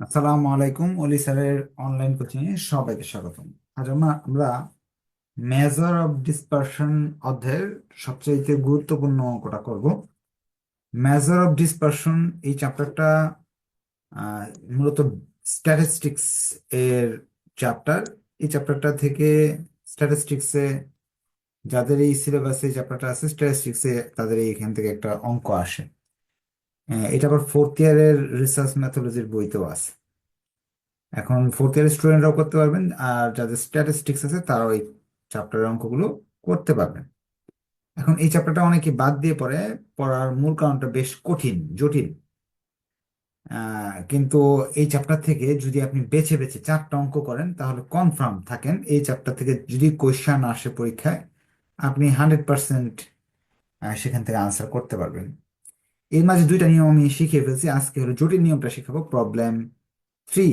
আসসালামু আলাইকুম, অলি স্যারের অনলাইন কোচিং এ সবাইকে স্বাগতম। আজ আমরা মেজার অফ ডিসপারশন অধ্যায়ের সবচেয়ে গুরুত্বপূর্ণ অঙ্কটা করব। মেজার অফ ডিসপারশন এই চ্যাপ্টারটা মূলত স্ট্যাটিস্টিক্স এর চ্যাপ্টার এই চ্যাপ্টারটা থেকে স্ট্যাটিস্টিক্সে যাদের এই সিলেবাসে চ্যাপ্টারটা আছে স্ট্যাটিস্টিক্সে তাদের এখান থেকে একটা অঙ্ক আসে। এটা আবার ফোর্থ ইয়ারের রিসার্চ ম্যাথোলজির বইতেও আছে। এখন ফোর্থ ইয়ার স্টুডেন্টরাও করতে পারবেন, আর যাদের স্ট্যাটিস্টিক্স আছে তারাও এই চ্যাপ্টারের অঙ্কগুলো করতে পারবেন। এখন এই চ্যাপ্টারটা অনেকে বাদ দিয়ে পড়ে, পড়ার মূল কারণটা বেশ কঠিন, জটিল। কিন্তু এই চ্যাপ্টার থেকে যদি আপনি বেছে বেছে চারটা অঙ্ক করেন, তাহলে কনফার্ম থাকেন এই চ্যাপ্টার থেকে যদি কোয়েশ্চান আসে পরীক্ষায়, আপনি হান্ড্রেড পার্সেন্ট সেখান থেকে আনসার করতে পারবেন। এর মাঝে দুইটা নিয়ম আমি শিখে ফেলছি। আজকে হলো জটিল নিয়মটা শেখাবো প্রবলেম থ্রি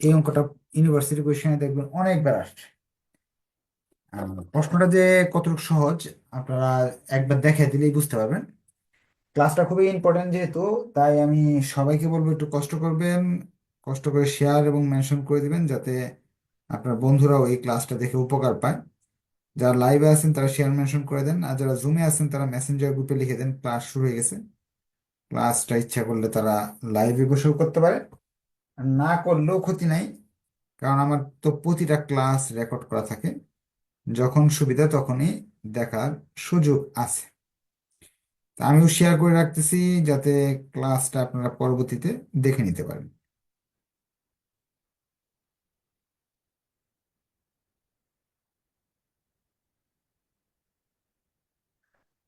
এই অঙ্কটা ইউনিভার্সিটি কোয়েশনে দেখবেন অনেকবার আসছে। প্রশ্নটা যে কতটুকু সহজ, আপনারা একবার দেখে দিলেই বুঝতে পারবেন। ক্লাসটা খুবই ইম্পর্টেন্ট যেহেতু, তাই আমি সবাইকে বলব একটু কষ্ট করবেন, কষ্ট করে শেয়ার এবং মেনশন করে দিবেন, যাতে আপনার বন্ধুরাও এই ক্লাসটা দেখে উপকার পায়। যারা লাইভে আছেন, তারা শেয়ার মেনশন করে দেন, আর যারা জুমে আছেন, তারা মেসেঞ্জার গ্রুপে লিখে দেন ক্লাস শুরু হয়ে গেছে। ক্লাসটা ইচ্ছা করলে তারা লাইভে বসেও করতে পারে। না করলেও ক্ষতি নাই, কারণ আমার তো প্রতিটা ক্লাস রেকর্ড করা থাকে। যখন সুবিধা তখনই দেখার সুযোগ আছে। আমিও শেয়ার করে রাখতেছি যাতে ক্লাসটা আপনারা পরবর্তীতে দেখে নিতে পারেন।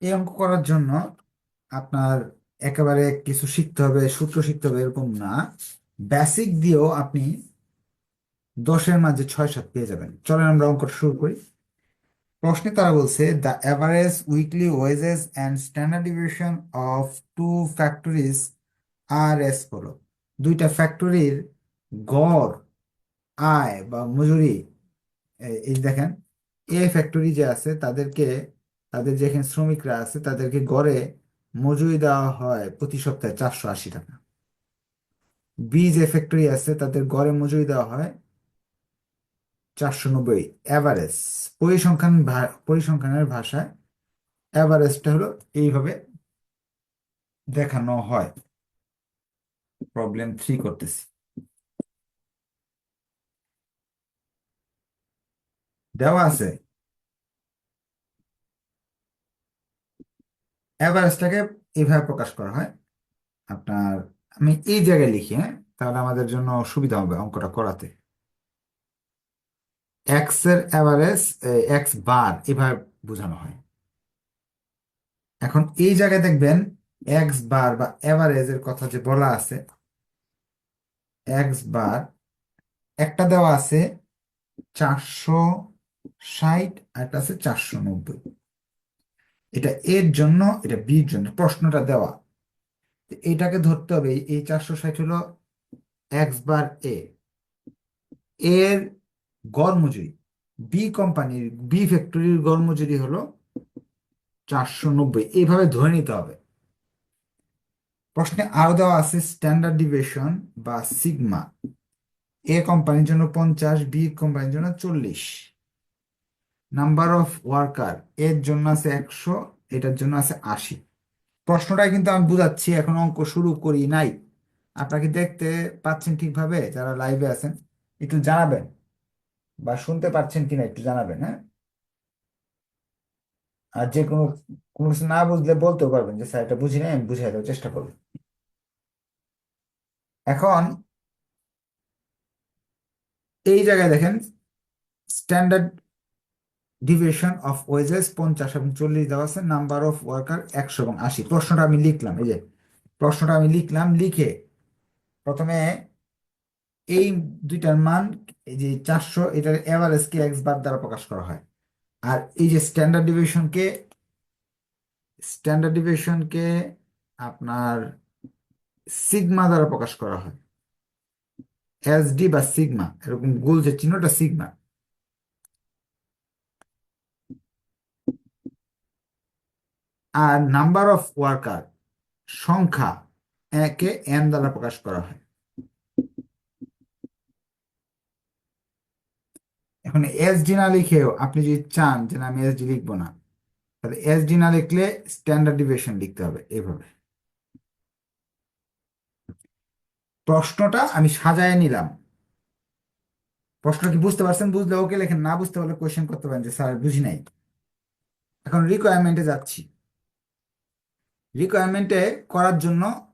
এই অঙ্ক করার জন্য আপনার একেবারে কিছু শিখতে হবে, সূত্র শিখতে হবে, এরকম না। বেসিক দিয়েও আপনি দশের মাঝে ছয়, সাত পেয়ে যাবেন। চলেন আমরা অঙ্কটা শুরু করি। প্রশ্নে তারা বলছে the average weekly wages and standard division of two factories R S হলো দুইটা ফ্যাক্টরির গড়, আয় বা মজুরি এই দেখেন এ ফ্যাক্টরি যে আছে, তাদেরকে, তাদের যেখানে শ্রমিকরা আছে, তাদেরকে গড়ে মজুরি দেওয়া হয় প্রতি সপ্তাহে চারশো আশি টাকা। বি যে ফ্যাক্টরি আছে, তাদের গড়ে মজুরি দেওয়া হয় চারশো নব্বই। অ্যাভারেজ পরিসংখ্যান পরিসংখ্যানের ভাষায় অ্যাভারেজটা হলো এইভাবে দেখানো হয়। প্রবলেম থ্রি করতেছি। দেওয়া আছে। অ্যাভারেজটাকে এইভাবে প্রকাশ করা হয়। আপনার, আমি এই জায়গায় লিখি হ্যাঁ? তাহলে আমাদের জন্য সুবিধা হবে অঙ্কটা করাতে। এক্সের অ্যাভারেজ এক্স বার, এভাবে বোঝানো হয়। এখন এই জায়গায় দেখবেন এক্স বার বা অ্যাভারেজের কথা যে বলা আছে এক্স বার, একটা দেওয়া আছে চারশো ষাট একটা আছে চারশো নব্বই। এটা এর জন্য, এটা বির জন্য, প্রশ্নটা দেওয়া। এটাকে ধরতে হবে, এই- চারশো ষাট হলো এক্স বার এ এর গড় মজুরি বি কোম্পানির বি ফ্যাক্টরির গড় মজুরি হলো চারশো নব্বই। এইভাবে ধরে নিতে হবে। প্রশ্নে আরও দেওয়া আছে স্ট্যান্ডার্ড ডিভিয়েশন বা সিগমা এ কোম্পানির জন্য পঞ্চাশ বি কোম্পানির জন্য চল্লিশ। নাম্বার অফ ওয়ার্কার এর জন্য আছে একশো, এটার জন্য আছে আশি। প্রশ্নটা কিন্তু আমি বুঝাচ্ছি, এখন অঙ্ক শুরু করি নাই। আপনাকে দেখতে পাচ্ছেন ঠিকভাবে? যারা লাইভে আছেন, একটু জানাবেন। বা শুনতে পাচ্ছেন কিনা একটু জানাবেন হ্যাঁ? আর যে কোনো কোনো কিছু না বুঝলে বলতেও পারবেন যে, স্যার, এটা বুঝি নাই, আমি বুঝাই দেওয়ার চেষ্টা করব। এখন, এই জায়গায় দেখেন স্ট্যান্ডার্ড ডিভিয়েশন অফ ওয়েজেস পঞ্চাশ এবং চল্লিশ দেওয়া আছে নাম্বার অফ ওয়ার্কার একশো এবং আশি। প্রশ্নটা আমি লিখলাম, এই যে, প্রশ্নটা আমি লিখলাম, লিখে প্রথমে এই দুইটার মান যে চারশো, এটার এভারেজকে এক্স বার দ্বারা প্রকাশ করা হয়। আর এই যে স্ট্যান্ডার্ড ডিভিয়েশনকে স্ট্যান্ডার্ড ডিভিয়েশনকে আপনার সিগমা দ্বারা প্রকাশ করা হয়। এস ডি বা সিগমা এরকম গোল যে চিহ্নটা সিগমা আর নাম্বার অফ ওয়ার্কার সংখ্যা একে এন দ্বারা প্রকাশ করা হয়। এখন এস ডি না লিখেও আপনি যদি চান যে আমি এস ডি লিখব না, তাহলে এসডি না লিখলে স্ট্যান্ডার্ড ডিভিয়েশন লিখতে হবে এভাবে। প্রশ্নটা আমি সাজায় নিলাম। প্রশ্ন কি বুঝতে পারছেন? বুঝলে ওকে লেখেন, না বুঝতে পারলে কোয়েশ্চেন করতে পারেন যে, স্যার, বুঝি নাই। এখন রিকোয়ারমেন্টে যাচ্ছি। রিকোয়ারমেন্টে করার জন্য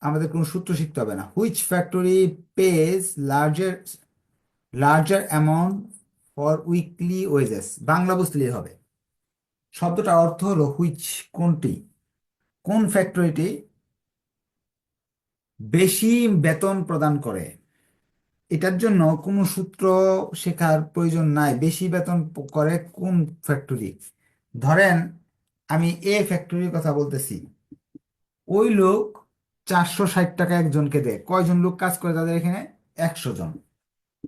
আমাদের কোনো সূত্র শিখতে হবে না। Which factory pays larger larger amount for weekly wages Bangla বুঝতেই হবে। শব্দটার অর্থ হলো হুইচ কোনটি? কোন ফ্যাক্টরিটি বেশি বেতন প্রদান করে? এটার জন্য কোনো সূত্র শেখার প্রয়োজন নাই। বেশি বেতন করে কোন ফ্যাক্টরি ধরেন আমি এ ফ্যাক্টরির কথা বলতেছি। ওই লোক চারশো ষাট টাকা একজনকে দেয়। কয়জন লোক কাজ করে তাদের এখানে? একশো জন।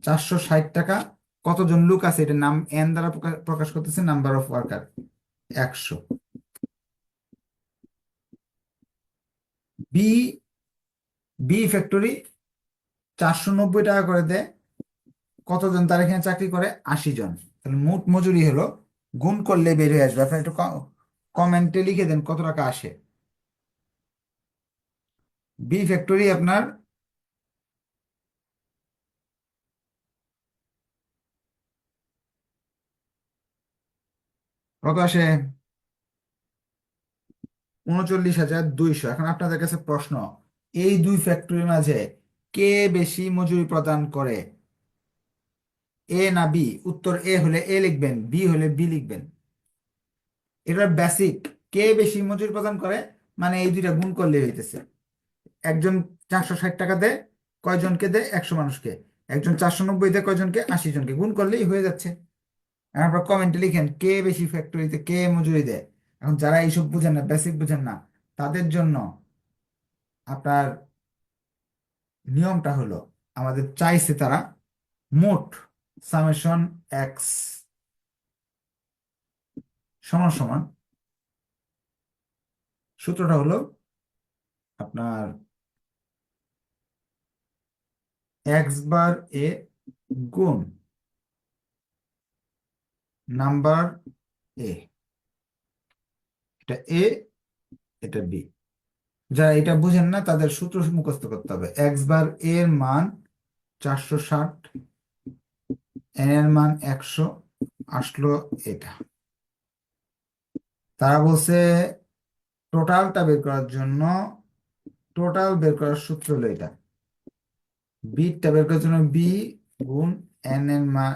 চারশো ষাট টাকা, কতজন লোক আছে? এটা নাম এন দ্বারা প্রকাশ করতেছে নাম্বার অফ ওয়ার্কার একশো। বি বি ফ্যাক্টরি চারশো নব্বই টাকা করে দেয়। কতজন? তার এখানে চাকরি করে আশি জন। তাহলে মোট মজুরি হলো, গুণ করলে বের হয়ে আসবে। আপনার একটু কমেন্টে লিখে দেন কত টাকা আসে। বি ফ্যাক্টরি আপনার কত আসে? উনচল্লিশ হাজার দুইশো। এখন আপনাদের কাছে প্রশ্ন, এই দুই ফ্যাক্টরির মাঝে কে বেশি মজুরি প্রদান করে? এ না বি উত্তর এ হলে এ লিখবেন বি হলে বি লিখবেন। এটা বেসিক কে বেশি মজুরি প্রদান করে মানে এই দুইটা গুণ করলে হইতেছে। একজন চারশো ষাট টাকা দেয়, কয়জনকে দেয়? একশো মানুষকে। একজন চারশো নব্বই দেয়, কয়জনকে? আশি জনকে গুণ করলেই হয়ে যাচ্ছে। আপনারা কমেন্টে লিখেন, কে বেশি ফ্যাক্টরিতে কে মজুরি দেয়? এখন যারা এইসব বুঝেন না বেসিক বুঝেন না, তাদের জন্য আপনার নিয়মটা হলো, আমাদের চাইছে তারা মোট সামেশন এক্স সমান সমান সূত্রটা হলো আপনার এক্স বার এ গুণ নাম্বার এ এটা এ এটা বি যারা এটা বুঝেন না, তাদের সূত্র মুখস্থ করতে হবে। এক্স বার এর মান চারশো ষাট এর মান একশো, আসলো এটা। তারা বলছে টোটালটা বের করার জন্য, টোটাল বের করার সূত্র হলো এটা। বিটা বের করার জন্য বি গুণ এন এর মান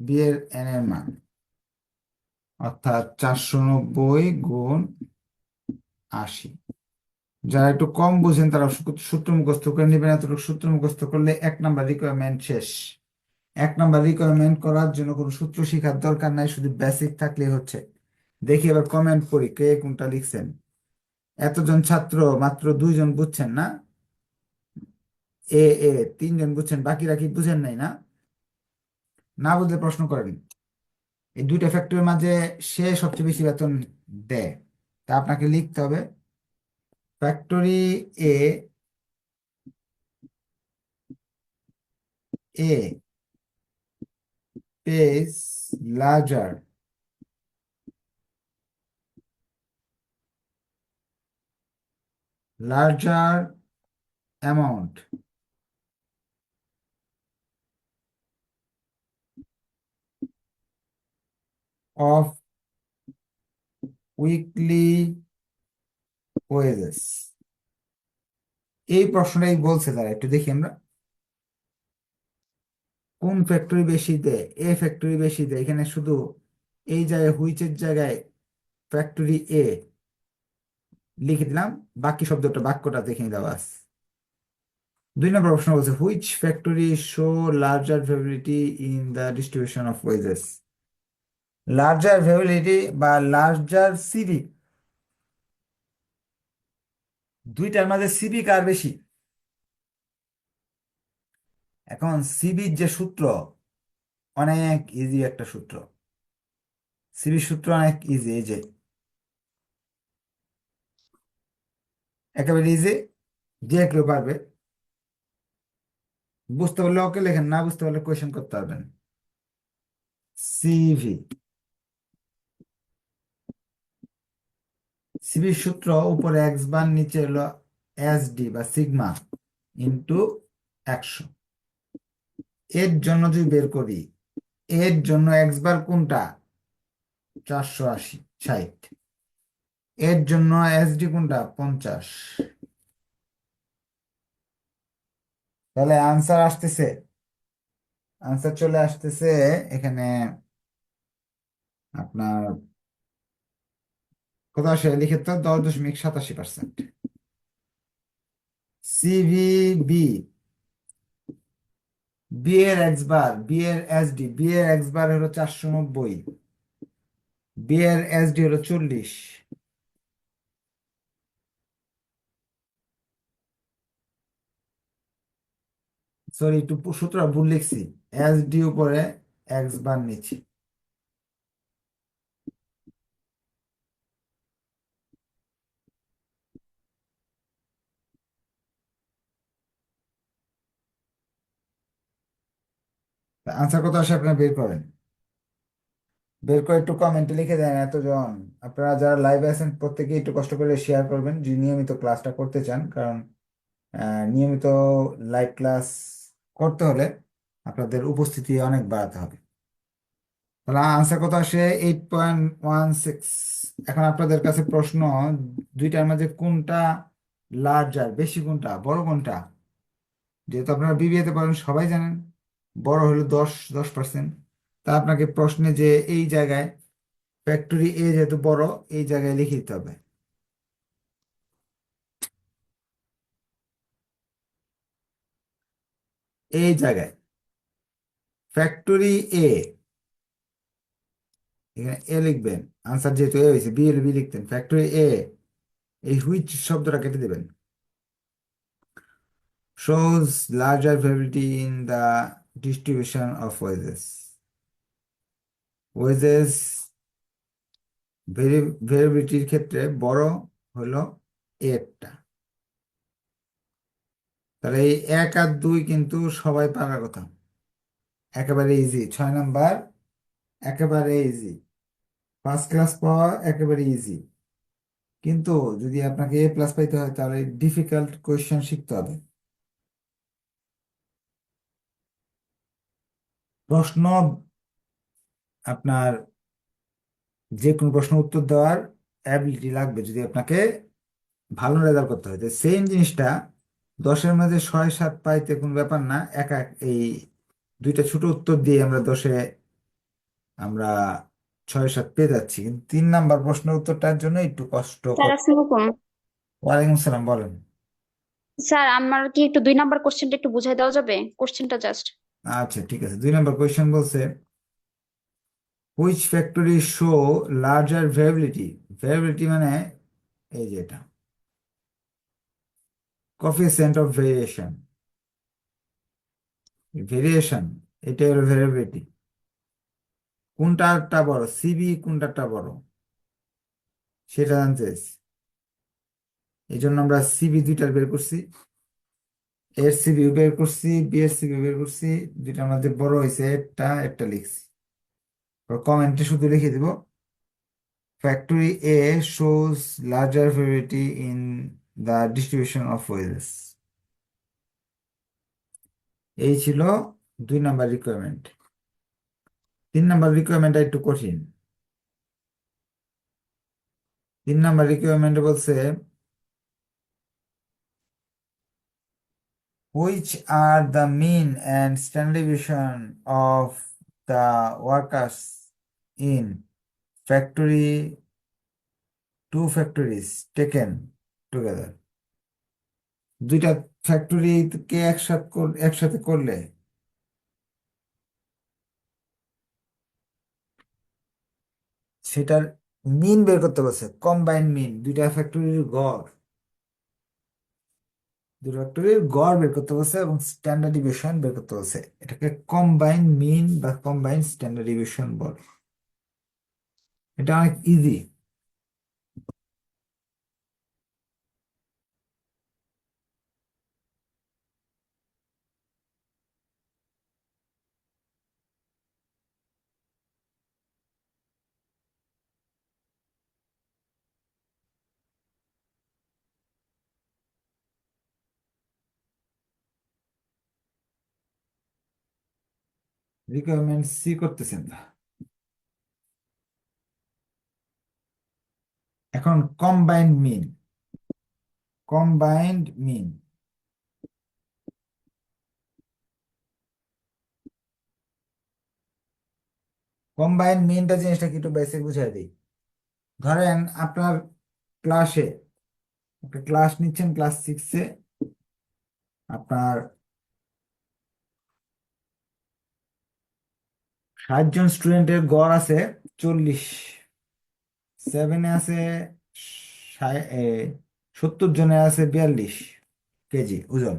বি এর এন এর মান। অর্থাৎ চারশো নব্বই গুণ আশি। যারা একটু কম বুঝেন, তারা সূত্র মুখস্থ করে নেবেন। এতটুকু সূত্র মুখস্থ করলে এক নাম্বার রিকোয়ারমেন্ট শেষ। এক নাম্বার রিকোয়ারমেন্ট করার জন্য কোনো সূত্র শেখার দরকার নাই, শুধু বেসিক থাকলেই হচ্ছে। দেখি এবার কমেন্ট করি কে কোনটা লিখছেন? এতজন ছাত্র মাত্র দুইজন বুঝছেন না? এ এ, তিনজন বুঝছেন, বাকিরা কি বুঝেন নাই না? না বুঝলে প্রশ্ন করেন এই দুইটা ফ্যাক্টরির মাঝে সে সবচেয়ে বেশি বেতন দেয়, তা আপনাকে লিখতে হবে। Factory A A pays larger larger amount. Of weekly wages. এই প্রশ্নটাই বলছে তারা, একটু দেখি আমরা। কোন ফ্যাক্টরি বেশি দেয়? এ ফ্যাক্টরি বেশি দেয়। এখানে শুধু এই জায়গায় হুইচের জায়গায়? ফ্যাক্টরি এ লিখে দিলাম, বাকি শব্দটা বাক্যটা দেখে দেওয়া আছে। দুই নম্বর প্রশ্ন বলছে which factory show larger variability in the distribution of wages larger variability বা লার্জার সিবি দুইটার মাঝে সিবি কার বেশি? এখন সিবির যে সূত্র, অনেক ইজি একটা সূত্র। সিবির সূত্র অনেক ইজি এই যে একেবারে ইজি যে কেউ পারবে বুঝতে পারলে ওকে লেখেন, না বুঝতে পারলে কোয়েশ্চেন করতে পারবেন। সিভি সিভির সূত্র উপরে এক্স বার নিচে হলো এস ডি বা সিগমা ইন্টু একশো। এর জন্য যদি বের করি, এর জন্য এক্স বার কোনটা? চারশো আশি, ষাট। এর জন্য এস ডি কোনটা? পঞ্চাশ। তাহলে আনসার আসতেছে। আনসার চলে আসতেছে এখানে আপনার কত আসে লিখে তো দশ দশমিক সাতাশি পার্সেন্ট সিভিবি বি এর এক্স বার বি এর এস ডি বি এর এক্স বার হলো চারশো নব্বই। বি এর এস ডি হলো চল্লিশ। সরি, একটু সূত্র ভুল লিখছি। এস ডি উপরে এক্স বার নিচ্ছি। আনসার কত আসে আপনারা বের করেন। বের করে একটু কমেন্টে লিখে দেন এতজন। আপনারা যারা লাইভে আছেন, প্রত্যেকেই একটু কষ্ট করে শেয়ার করবেন। যে নিয়মিত ক্লাসটা করতে চান, কারণ নিয়মিত লাইভ ক্লাস করতে হলে আপনাদের উপস্থিতি অনেক বাড়াতে হবে। তাহলে আনসার কত আসে এইট পয়েন্ট ওয়ান সিক্স এখন আপনাদের কাছে প্রশ্ন, দুইটার মাঝে কোনটা লার্জার বেশি কোনটা, বড় কোনটা? যেহেতু আপনারা বিবিএতে পড়েন, সবাই জানেন বড় হলো দশ দশ পার্সেন্ট তা আপনাকে প্রশ্নে যে এই জায়গায় ফ্যাক্টরি এ যেহেতু বড়, এই জায়গায় লিখে দিতে হবে। এই জায়গায়। ফ্যাক্টরি এ এখানে এ লিখবেন। আনসার যেহেতু এ হয়েছে বি এর বি লিখতেন। ফ্যাক্টরি এ এই হুইচ শব্দটা কেটে দেবেন। Shows larger variability in the distribution of wages. Wages ভেরিয়েবিলিটির ক্ষেত্রে বড় হলো একটা তাহলে এই এক আর দুই কিন্তু সবাই পারার কথা। একেবারে ইজি ছয় নাম্বার, একেবারে ইজি ফার্স্ট ক্লাস পাওয়া একেবারে ইজি কিন্তু যদি আপনাকে এ প্লাস পাইতে হয়, তাহলে ডিফিকাল্ট কোয়েশ্চেন শিখতে হবে। প্রশ্ন আপনার যে কোনো প্রশ্ন উত্তর দেওয়ার অ্যাবিলিটি লাগবে। যদি আপনাকে ভালো রেজাল্ট করতে হয়, তো সেম জিনিসটা দশের মাঝে ছয় সাত পাইতে কোনো ব্যাপার না। একা এই দুইটা ছোট উত্তর দিয়ে আমরা দশে আমরা ছয় সাত পেয়ে যাচ্ছি। কিন্তু তিন নাম্বার প্রশ্নের উত্তরটার জন্য একটু কষ্ট ওয়ালাইকুম সালাম বলেন। স্যার আমার কি একটু দুই নাম্বার কোশ্চেনটা একটু বুঝাই দেওয়া যাবে? কোশ্চেনটা জাস্ট আচ্ছা ঠিক আছে। দুই নাম্বার কোয়েশ্চেন বলছে which factory show larger variability variability মানে এই যে এটা। Coefficient of variation. ভেরিয়েশন এটা হলো ভেরিয়েবিলিটি কোনটাটা বড়? সিবি কোনটাটা বড়? সেটা জানতে এই জন্য আমরা সিবি দুইটার বের করছি। এর সিবি বের করছি বি সিবি বের করছি। দুইটার মধ্যে বড় হয়েছে একটা একটা লিখছি। কমেন্টে শুধু লিখে দিব। Factory A shows larger variety in the distribution of wages এই ছিল দুই নাম্বার রিকোয়ারমেন্ট তিন নাম্বার রিকোয়ারমেন্টটা একটু কঠিন তিন নাম্বার রিকোয়ারমেন্ট বলছে which are the mean and standard deviation of the workers in factory two factories taken together. দুইটা ফ্যাক্টরিকে একসাথে একসাথে করলে? সেটার মিন বের করতে বলছে কম্বাইন মিন দুইটা ফ্যাক্টরির গড়। দুটো ফ্যাক্টরির গড় বের করতে বলছে এবং স্ট্যান্ডার্ড ডিভিশন বের করতে বলছে। এটাকে কম্বাইন মিন বা কম্বাইন স্ট্যান্ডার্ড ডিভিশন বলে। এটা অনেক ইজি রিকোয়ারমেন্ট সি করতেছেন এখন combined mean combined mean combined মিনটা জিনিসটা কি একটু বেসিক বুঝাই দিই। ধরেন আপনার ক্লাসে একটা ক্লাস নিচ্ছেন ক্লাস সিক্সে আপনার ষাট জন স্টুডেন্টের গড় আছে চল্লিশ। সেভেনে আছে সত্তর জনের আছে বিয়াল্লিশ কেজি ওজন।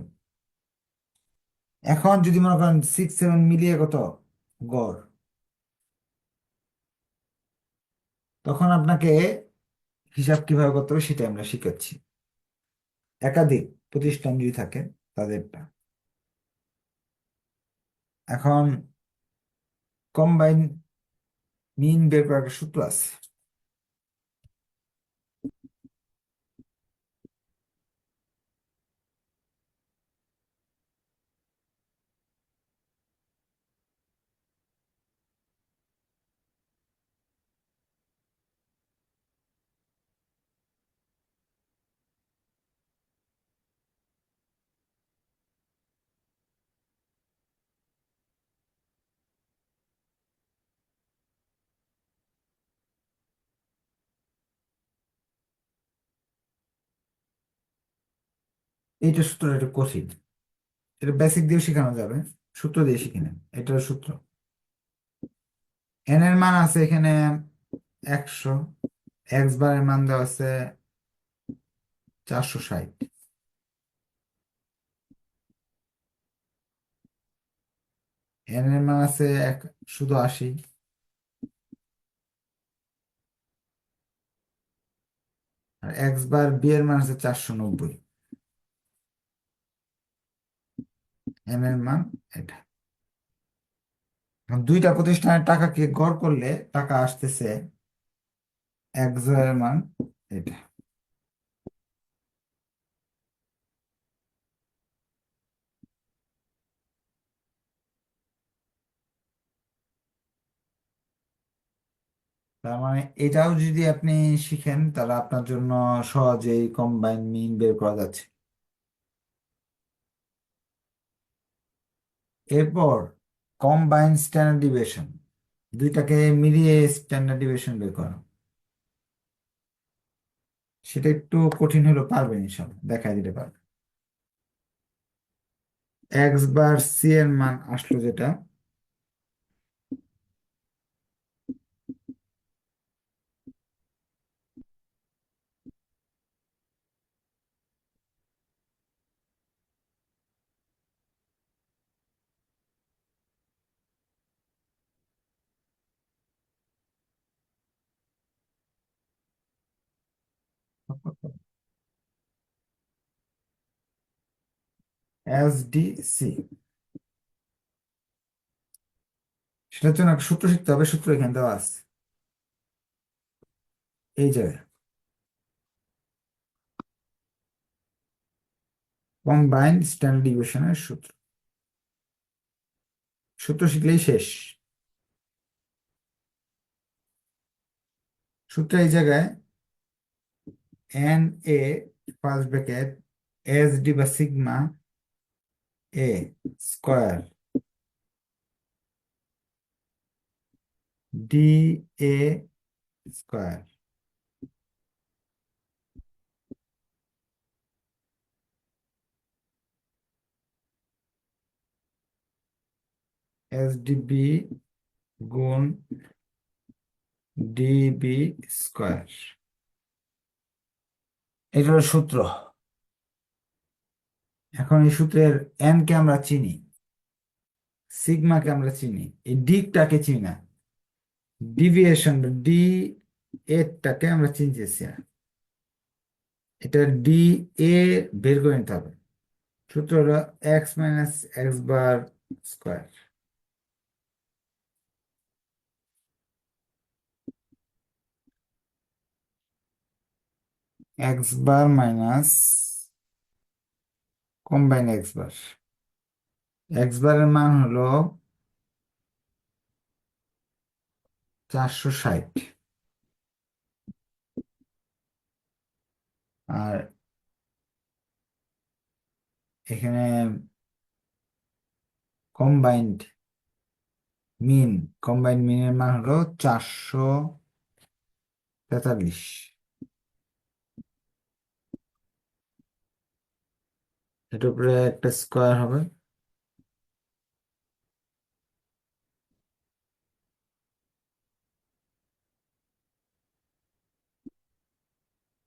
এখন যদি মনে করেন সিক্স সেভেন মিলিয়ে কত গড়? তখন আপনাকে হিসাব কীভাবে করতে হবে সেটা আমরা শিখাচ্ছি। একাধিক প্রতিষ্ঠান যদি থাকে তাদেরটা। এখন কম্বাইন মিন বের করার সূত্র আছে এইটা সূত্র একটু কঠিন। এটা বেসিক দিয়ে শেখানো যাবে, সূত্র দিয়ে শিখে নেন, এটার সূত্র। এন এর মান আছে এখানে একশো এক্স বারের মান দেওয়া আছে চারশো ষাট। এন এর মান আছে এক, শুধু আশি। আর এক্স বার বি এর মান আছে চারশো নব্বই। এম এর মান এটা। দুইটা প্রতিষ্ঠানের টাকাকে গড় করলে টাকা আসতেছে এর মান এটা। তার মানে এটাও যদি আপনি শিখেন, তাহলে আপনার জন্য সহজেই কম্বাইন মিন বের করা যাচ্ছে। এরপর কম্বাইন স্ট্যান্ডার্ড ডিভিয়েশন দুইটাকে মিলিয়ে স্ট্যান্ডার্ড ডিভিয়েশন বের করা। সেটা একটু কঠিন হলো পারবেন ইনশাল্লাহ দেখাই দিতে পারবে এক্স বার সি এর মান আসলো যেটা এস ডি সি সেটার জন্য একটা সূত্র শিখতে হবে, সূত্র এখানে দেওয়া আছে। এই জায়গায় কম্বাইন্ড স্ট্যান্ডার্ড ডিভিশনের সূত্র। সূত্র শিখলেই শেষ। সূত্র এই জায়গায় N A first bracket S D বা sigma A square D A square S D B গুণ ডিবি স্কোয়ার এটা সূত্র। এখন এই সূত্রের এন কে আমরা চিনি সিগমাকে আমরা চিনি, এই ডিকটাকে চিনি না ডিভিয়েশন ডি এটাকে আমরা চিনতেছি না এটা ডি এ বের করে নিতে হবে, সূত্র হলো X minus X bar square X bar minus combine X bar X বারের মান হলো চারশো ষাট। আর এখানে কম্বাইন্ড মিন কম্বাইন্ড মিনের মান হলো চারশো তেতাল্লিশ। এটার উপরে একটা স্কোয়ার হবে।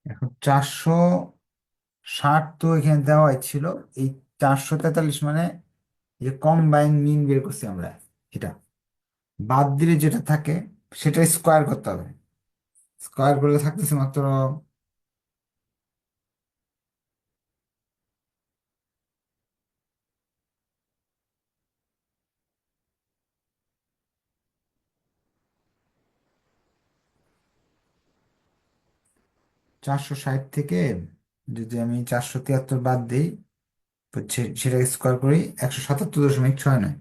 এখন চারশো ষাট তো এখানে দেওয়াই ছিল। এই চারশো তেতাল্লিশ মানে যে কম্বাইন মিন বের করছি আমরা, এটা। বাদ দিলে যেটা থাকে, সেটা স্কোয়ার করতে হবে। স্কোয়ার করলে থাকতেছে মাত্র চারশো ষাট থেকে যদি আমি চারশো তিয়াত্তর বাদ দিই, তো সে- সেটাকে স্কোয়ার করি একশো সাতাত্তর দশমিক ছয় নয়।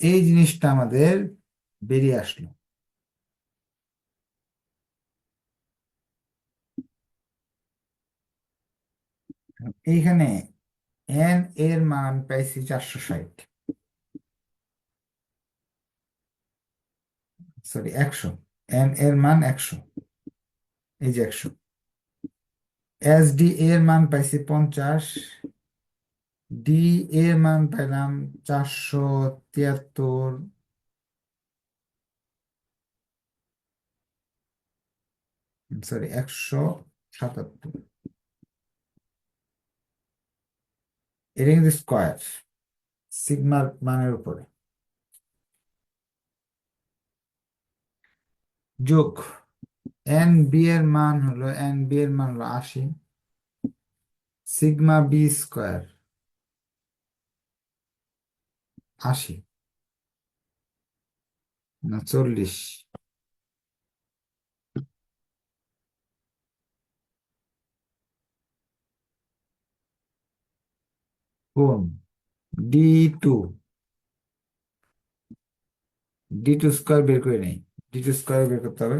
এই জিনিসটা আমাদের বেরিয়ে আসলো। এইখানে এন এর মান পাইছি চারশো ষাট। সরি একশো। এন এর মান একশো। এই যে একশো। এস ডি এর মান পাইছি পঞ্চাশ। ডি এর মান পাইলাম চারশো তিয়াত্তর। সরি একশো সাতাত্তর। এটা কিন্তু স্কোয়ার সিগমার মানের উপরে। যোগ এন বি এর মান হলো এন বি এর মান হলো আশি সিগমা বি স্কোয়ার আশি, না চল্লিশ। কোন? D two D two square বের করে নেই। ডি টু স্কোয়ার বের করতে হবে।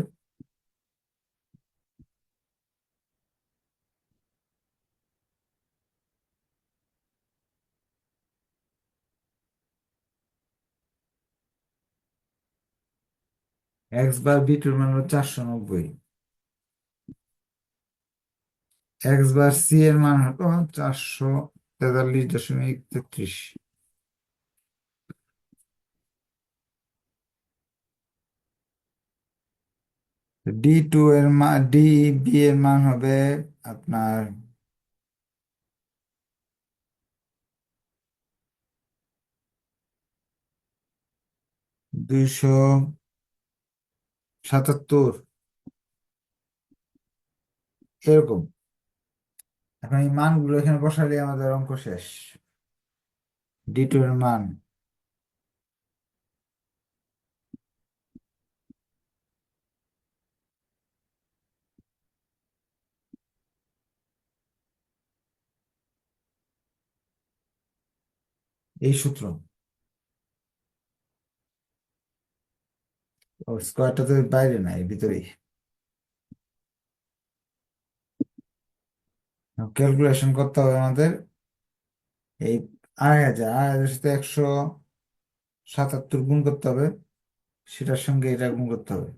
এক্স বার বি টুর মান হলো চারশো নব্বই। এক্স বার সি এর মান হলো চারশো তেতাল্লিশ দশমিক তেত্রিশ। ডি টু এর মান ডি বি এর মান হবে আপনার দুইশো সাতাত্তর। এরকম। এখন এই মানগুলো এখানে বসালে আমাদের অঙ্ক শেষ। ডি টু এর মান। এই সূত্র। স্কোয়ারটা তো বাইরে না এর ভিতরেই। ক্যালকুলেশন করতে হবে আমাদের। এই আড়াই হাজার আড়াই হাজার সাথে একশো সাতাত্তর গুণ করতে হবে। সেটার সঙ্গে এটা গুণ করতে হবে।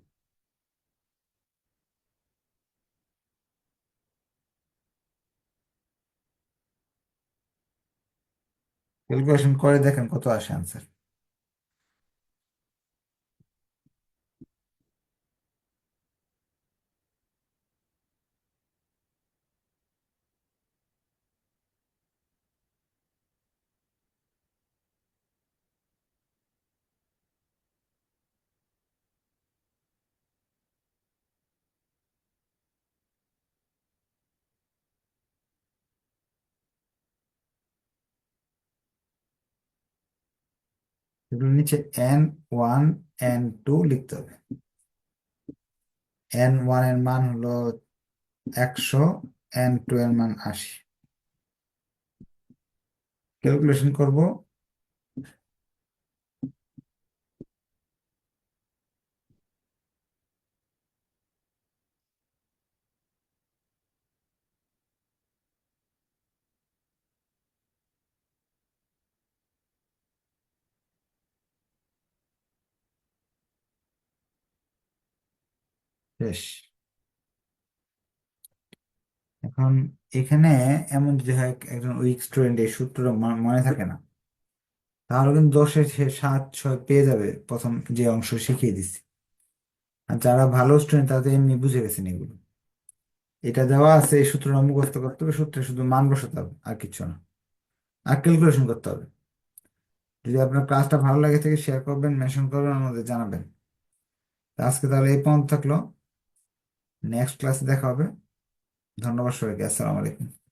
ক্যালকুলেশন করে দেখেন কত আসে আনসার এগুলো নিচে এন ওয়ান এন টু লিখতে হবে। এন ওয়ানের মান হলো একশো এন টু এর মান আশি। ক্যালকুলেশন করব। শেষ এখন এখানে এমন যদি হয় একজন উইক স্টুডেন্ট এই সূত্র ম- মনে থাকে না, তাহলে কিন্তু দশে সাত, ছয় পেয়ে যাবে প্রথম যে অংশ শিখিয়ে দিচ্ছি। আর যারা ভালো স্টুডেন্ট তাদের এমনি বুঝে গেছেন এগুলো। এটা দেওয়া আছে এই সূত্রটা মুখস্থ করতে হবে, সূত্রে শুধু মান বসাতে হবে, আর কিছু না। আর ক্যালকুলেশন করতে হবে। যদি আপনার ক্লাসটা ভালো লাগে থেকে শেয়ার করবেন মেনশন করবেন, আমাদের জানাবেন। আজকে তাহলে এই পর্যন্ত থাকল। নেক্সট ক্লাসে দেখা হবে। ধন্যবাদ সবাইকে। আসসালামু আলাইকুম।